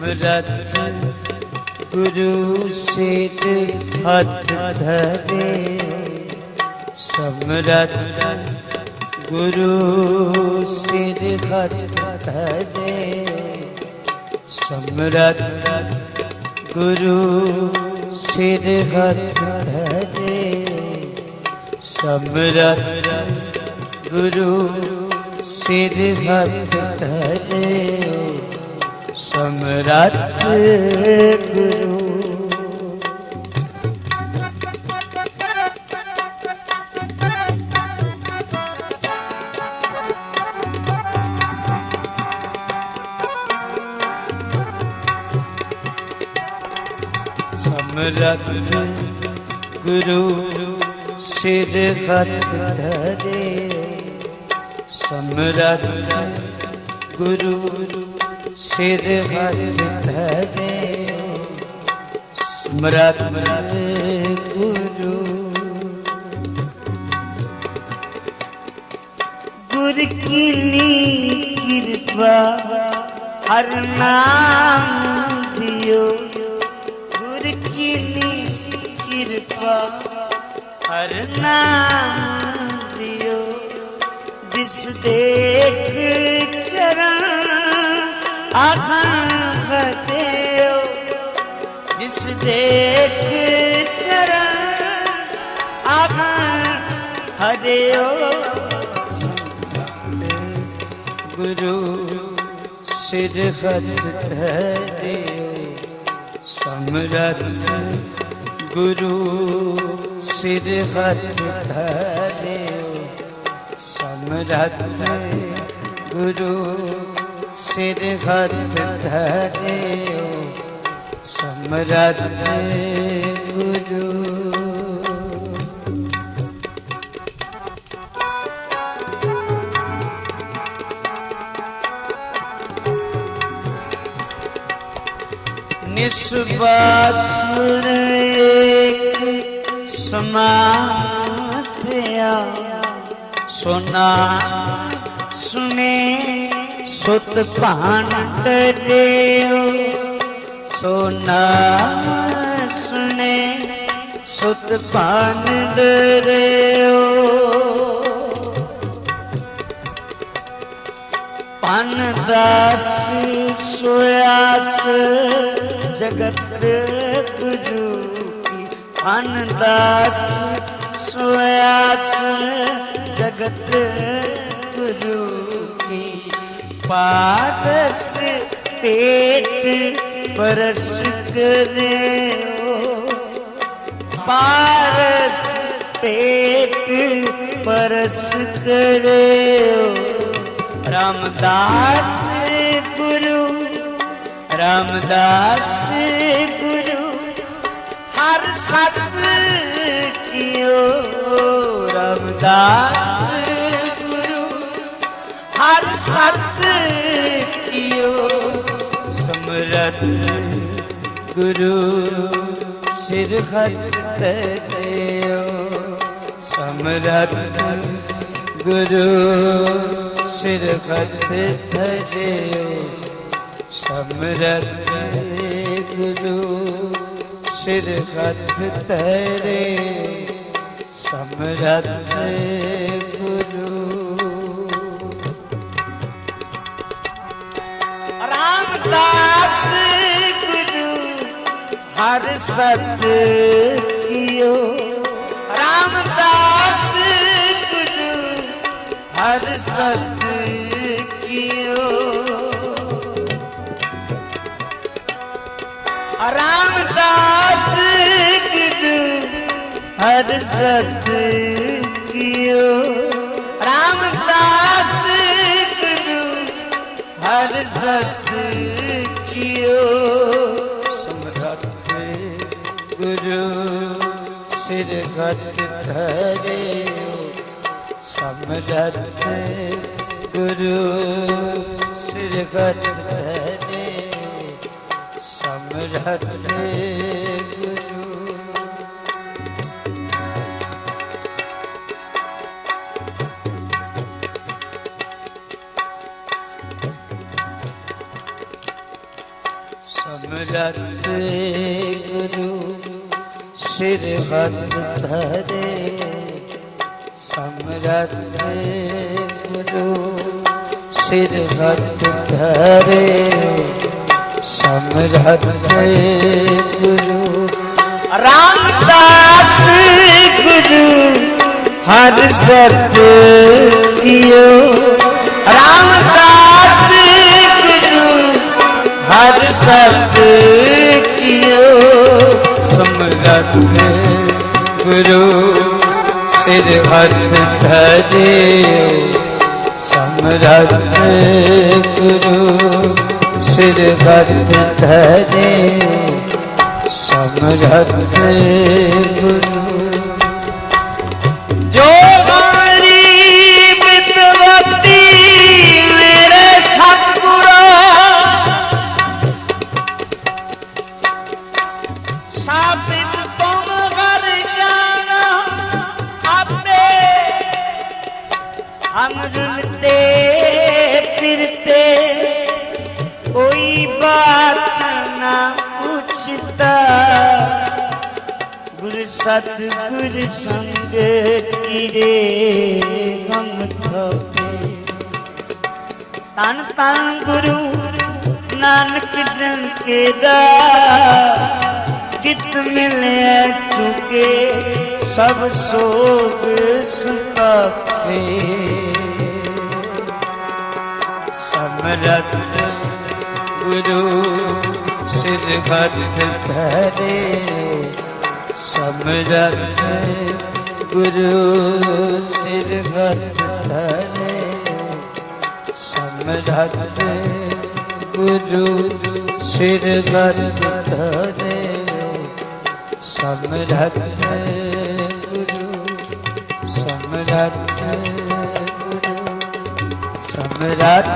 ਸਮਰਥ ਗੁਰੂ ਸਿਰ ਹੱਥ ਧਰੇ। ਸਮਰਥ ਗੁਰੂ ਸਿਰ ਹੱਥ ਧਰੇ। ਸਮਰਥ ਗੁਰੂ ਸਿਰ ਹੱਥ ਧਰੇ। ਸਮਰਥ ਗੁਰੂ ਸਿਰ ਹੱਥ ਧਰੇ। ਸਮਰਥ ਗੁਰੂ ਸਮਰਥ ਗੁਰੂ ਸਿਰ ਹੱਥ ਧਰੇ ਸਮਰਥ ਗੁਰੂ ਸਿਰ ਹੱਥ ਧਰੇ ਸਮਰਥ ਗੁਰੂ ਗੁਰ ਕੀਨੀ ਕਿਰਪਾ, ਹਰ ਨਾਮ ਦਿਓ। ਗੁਰ ਕੀਨੀ ਕਿਰਪਾ, ਹਰ ਨਾਮ ਦਿਓ। ਜਿਸ ਦੇਖ ਚਰਨ ਆਖਾਂ ਖਤਿਓ ਜਿਸ ਦੇਖ ਚਰਨ ਆਖਾਂ ਹਰਿਓ ਗੁਰੂ ਸਿਰ ਹੱਥ ਧਰਿਓ ਸਮਰਥ ਗੁਰੂ ਸਿਰ ਹੱਥ ਧਰਿਓ ਸਮਰਥ ਗੁਰੂ ਸਿਰ ਹੱਥ ਧਰਿਓ ਸਮਰਥ ਗੁਰੂ। ਨਿਸਬਾਸੁਰ ਸਮਾਤਿਆ ਸੋਨਾ ਸੁਨੇ ਸੁਤ ਭਾਂਡ ਦੇਉ, ਸੋਨਾ ਸੁਨੇ ਸੁਤ ਭਾਂਡ ਦੇਉ। ਪਨ ਦਾਸ ਸੋਇਆਸ ਜਗਤ ਗੁਰੂ ਕੀ। ਪਨ ਦਾਸ ਸੋਇਆਸ ਜਗਤ ਗੁਰੂ ਪਾਦਸ ਪੇਟ ਪਰਸ ਕਰਿਓ। ਪਾਰਸ ਪੇਟ ਪਰਸ ਕਰਿਓ। ਰਾਮਦਾਸ ਗੁਰੂ ਰਾਮਦਾਸ ਗੁਰੂ, ਹਰ ਸਤ ਕੀਓ। ਰਾਮਦਾਸ ਗੁਰੂ ਸਤ ਕੀਓ ਸਮਰਤ ਗੁਰੂ ਸਿਰ ਹੱਥ ਦੇਓ। ਸਮਰਤ ਗੁਰੂ ਸਿਰ ਹੱਥ ਧਰਿਓ ਸਮਰਤ ਗੁਰੂ ਸਿਰ ਹੱਥ ਧਰੇ ਸਮਰਤ ਹਰ ਸਤ ਕੀਓ ਰਾਮਦਾਸ ਗੁਰੂ ਹਰ ਸਤ ਕੀਓ ਰਾਮਦਾਸ ਗੁਰੂ ਹਰ ਸਤ ਕੀਓ ਰਾਮਦਾਸ ਗੁਰੂ ਹਰ ਸਤ ਗੁਰੂ ਸਿਰ ਹੱਥ ਧਰਿਓ ਸਮਰੱਥ ਗੁਰੂ ਸਿਰ ਹੱਥ ਧਰਿਓ ਸਮਰੱਥ ਗੁਰੂ। ਸਮਰਤ ਗੁਰੂ। ਸਿਰ ਹੱਥ ਧਰੇ ਸਮਰਤ ਗੁਰੂ। ਸਿਰ ਹੱਥ ਧਰੇ ਸਮਰਤ ਗੁਰੂ। ਰਾਮਦਾਸ ਗੁਰੂ, ਹਰ ਸਤ ਕੀਓ। ਰਾਮਦਾਸ ਗੁਰੂ, ਹਰ ਸਤ ਸਮਰਤ ਗੁਰੂ ਸਿਰ ਹੱਥ ਧਰੇ ਸਮਰਤ ਗੁਰੂ ਸਿਰ ਹੱਥ ਧਰੇ ਸਮਰਤ ਗੁਰੂ ਹਮ ਰੁਲਤੇ ਫਿਰਤੇ ਕੋਈ ਬਾਤ ਨਾ ਪੁੱਛਤਾ ਗੁਰ ਸਤ ਗੁਰ ਸੰਗ ਕੀਰੇ ਹਮ ਥਾਪੇ ਤਨ ਤਨ ਗੁਰੂ ਨਾਨਕ ਜਨ ਕੇ ਦਾ। ਜਿਤ ਮਿਲਿਆ ਚੁਕੇ, ਸਭ ਸੋਗ ਸੁਤਾਪੇ ਸਮਰਤ ਗੁਰੂ ਸਿਰ ਹੱਥ ਧਰੇ ਸਮਰਤ ਗੁਰੂ ਸਿਰ ਹੱਥ ਧਰੇ। ਸਮਰਤ ਗੁਰੂ ਸਿਰ ਹੱਥ ਧਰੇ। ਸਮਰਤ ਗੁਰੂ ਸਮਰਤ ਗੁਰੂ ਸਮਰਤ